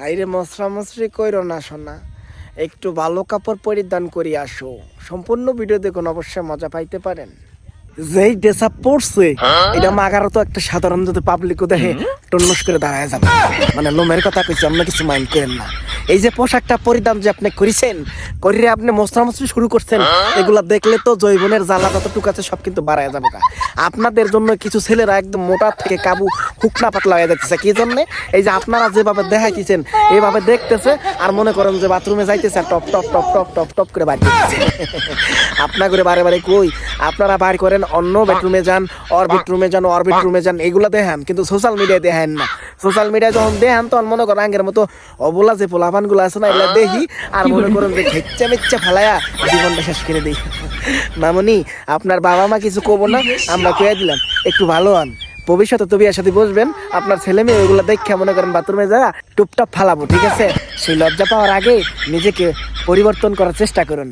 হাইরে মশরা মশরি কইরো না শোনা একটু ভালো কাপড় পরিধান করি আসো। সম্পূর্ণ ভিডিও দেখুন, অবশ্যই মজা পাইতে পারেন। যেই ড্রেস পড়ছে এটা মাগার তো একটা সাধারণ যদি পাবলিকও দেখে টন্নস করে দাঁড়ায় যাবে। মানে লোমের কথা কইছি আমরা কিছু মাইন্ড করেন না। এই যে পোশাকটা পরিধান যে আপনি করেছেন করিয়ে আপনি মশলা মশলি শুরু করছেন, এগুলা দেখলে তো জৈবনের জ্বালা যতটুকু আছে সব কিন্তু বাড়ায় যাবে। আপনাদের জন্য কিছু ছেলেরা একদম মোটা থেকে কাবু হুকনা পাতলা হয়ে যাচ্ছে কি জন্য? এই যে আপনারা যেভাবে দেখাইতেছেন এইভাবে দেখতেছে আর মনে করেন যে বাথরুমে যাইতেছে, টপ টপ টপ টপ টপ টপ করে বাড়ি আপনার করে বারে বারে কই? আপনারা বার করেন, অন্য বেডরুমে যান অর বেডরুমে যান অর বেডরুমে যান, এগুলা দেখান, কিন্তু সোশ্যাল মিডিয়ায় দেখান না। সোশ্যাল মিডিয়ায় যখন দেখান, তখন মনে করেন আগের মতো অবলা যে পোলাপান গুলো আছে না এগুলা দেখি আর মনে করেন যে খেচ্চা মেচ্চা ফেলায়া জীবনটা শেষ করে দিই। মামনি আপনার বাবা মা কিছু কব না আমরা কয়ে দিলাম একটু ভালো হন। ভবিষ্যতে তো বিয়ের সাথে বসবেন আপনার ছেলে মেয়ে ওইগুলো দেখে মনে করেন বাথরুমে যা টুপটাপ ফালাবো ঠিক আছে? সেই লজ্জা পাওয়ার আগে নিজেকে পরিবর্তন করার চেষ্টা করুন।